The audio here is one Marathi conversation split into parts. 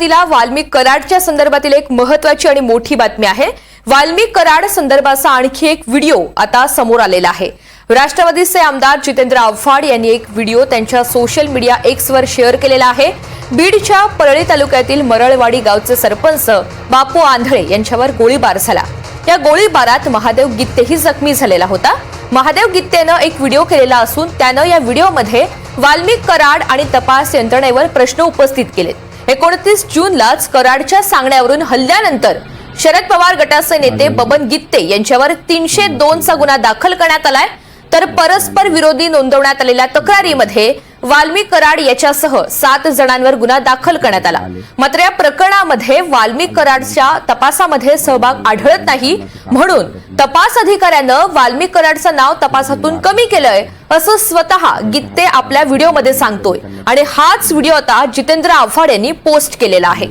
तिला वाल्मिक कराडच्या संदर्भातील एक महत्वाची आणि मोठी बातमी आहे. वाल्मिक कराड संदर्भाचा आणखी एक व्हिडिओ आता समोर आलेला आहे. राष्ट्रवादीचे आमदार जितेंद्र आव्हाड यांनी एक व्हिडिओ त्यांच्या सोशल मीडिया एक्सवर शेअर केलेला आहे. बीडच्या परळी तालुक्यातील मरळवाडी गावचे सरपंच बापू आंधळे यांच्यावर गोळीबार झाला. या गोळीबारात महादेव गित्तेही जखमी झालेला होता. महादेव गित्तेनं एक व्हिडिओ केलेला असून त्यानं या व्हिडिओमध्ये वाल्मिक कराड आणि तपास यंत्रणेवर प्रश्न उपस्थित केलेत. एकोणतीस जूनलाच कराडच्या सांगण्यावरून हल्ल्यानंतर शरद पवार गटाचे नेते बबन गित्ते यांच्यावर तीनशे दोनचा गुन्हा दाखल करण्यात आलाय. तर परस्पर विरोधी नोंदवण्यात आलेल्या तक्रारीमध्ये वाल्मिक कराड याच्यासह सात जणांवर गुन्हा दाखल करण्यात आला. मात्र या प्रकरणामध्ये वाल्मिक कराडच्या तपासामध्ये सहभाग आढळत नाही म्हणून तपास अधिकाऱ्यानं वाल्मिक कराडचं नाव तपासातून कमी केलंय असं स्वतः गित्ते आपल्या व्हिडिओमध्ये सांगतोय. आणि हाच व्हिडिओ आता जितेंद्र आव्हाड यांनी पोस्ट केलेला आहे.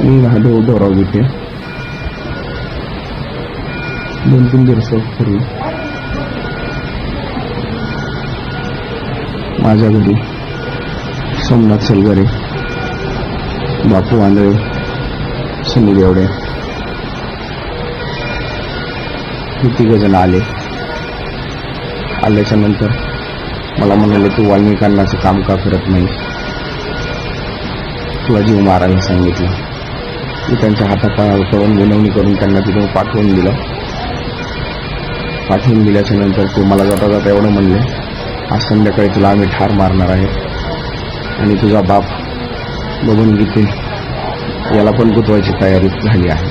मी गीते. दोन तीन दिवसापूर्वी माझ्या घरी सोमनाथ सलगरे बापू आंधळे सुनील एवढे. तिघजण आले. आल्याच्यानंतर मला म्हणाले तू वाल्मिकांनाचं काम का करत नाही? तुला जीव मारायला सांगितलं. मी त्यांच्या हातापायावर करून विनवणी करून त्यांना तिथून पाठवून दिलं. पाठवून दिल्याच्या नंतर ते मला जाता जाता एवढं म्हणले आज संध्याकाळी तुला आम्ही ठार मारणार आहे. आणि तुझा बाप बघून घेते. याला पण गुतवायची तयारी झाली आहे.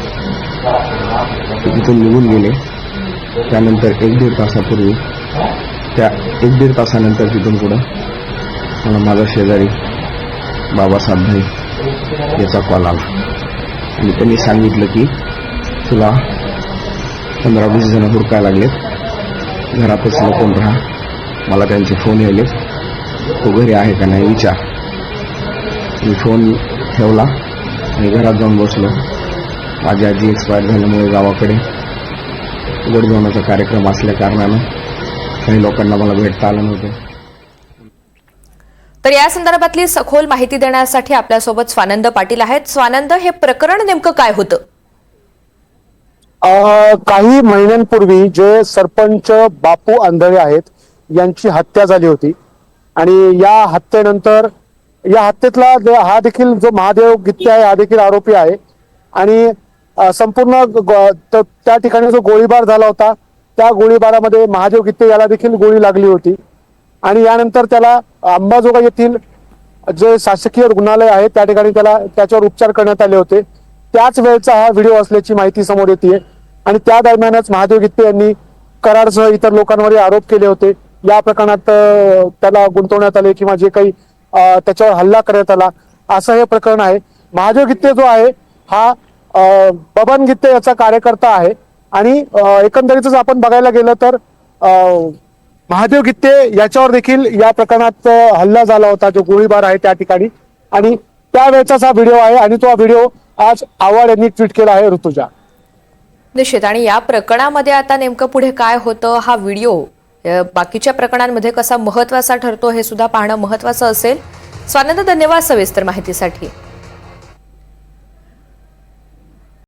ते तिथून निघून गेले. त्यानंतर एक दीड तासापूर्वी त्या एक दीड तासानंतर तिथून पुढं मला माझा शेजारी बाबासाहेब भाई याचा कॉल आला. आणि त्यांनी सांगितलं की तुला पंधरा वीस जण हुडकायला लागलेत. घरातच लपून राहा. मला त्यांचे फोन यायले. तो घरी आहे का नाही विचार. मी फोन ठेवला आणि घरात जाऊन बसलो. माझी आजी एक्सपायर झाल्यामुळे गावाकडे गोडजेवणाचा कार्यक्रम असल्या कारणानं काही लोकांना मला भेटता आलं नव्हतं तर या संदर्भातली सखोल माहिती देण्यासाठी आपल्यासोबत स्वानंद पाटील आहेत. स्वानंद हे प्रकरण नेमकं काय होतं? अ, काही महिन्यांपूर्वी जे सरपंच बापू आंधळे आहेत यांची हत्या झाली होती. आणि या हत्येनंतर या हत्येतला जो- हा देखील जो महादेव गित्ते आहे हा देखील आरोपी आहे. आणि संपूर्ण ग- त्या ठिकाणी जो गोळीबार झाला होता त्या गोळीबारामध्ये महादेव गित्ते याला देखील गोळी लागली होती. आणि यानंतर त्याला अंबाजोगा येथील जे शासकीय रुग्णालय आहे त्या ठिकाणी त्याला त्याच्यावर उपचार करण्यात आले होते. त्याच वेळचा हा व्हिडिओ असल्याची माहिती समोर येते. आणि त्या दरम्यानच महादेव गित्ते यांनी कराडसह इतर लोकांवर आरोप केले होते. या प्रकरणात त्याला गुंतवण्यात आले किंवा जे काही त्याच्यावर हल्ला करण्यात आला असं हे प्रकरण आहे. महादेव गित्ते जो आहे हा बबन गीते याचा कार्यकर्ता आहे. आणि एकंदरीतच आपण बघायला गेलं तर महादेव गित्ते याच्यावर देखील या प्रकरणात हल्ला झाला होता. जो गोळीबार आहे त्या ठिकाणी. आणि त्यावेळेचाच हा व्हिडिओ आहे आणि तो हा व्हिडिओ आज आव्हाड यांनी ट्विट केला आहे ऋतुजा. निश्चित. आणि या प्रकरणामध्ये आता नेमकं पुढे काय होतं? हा व्हिडिओ बाकीच्या प्रकरणांमध्ये कसा महत्त्वाचा ठरतो हे सुद्धा पाहणं महत्वाचं असेल. स्वानंद धन्यवाद सविस्तर माहितीसाठी.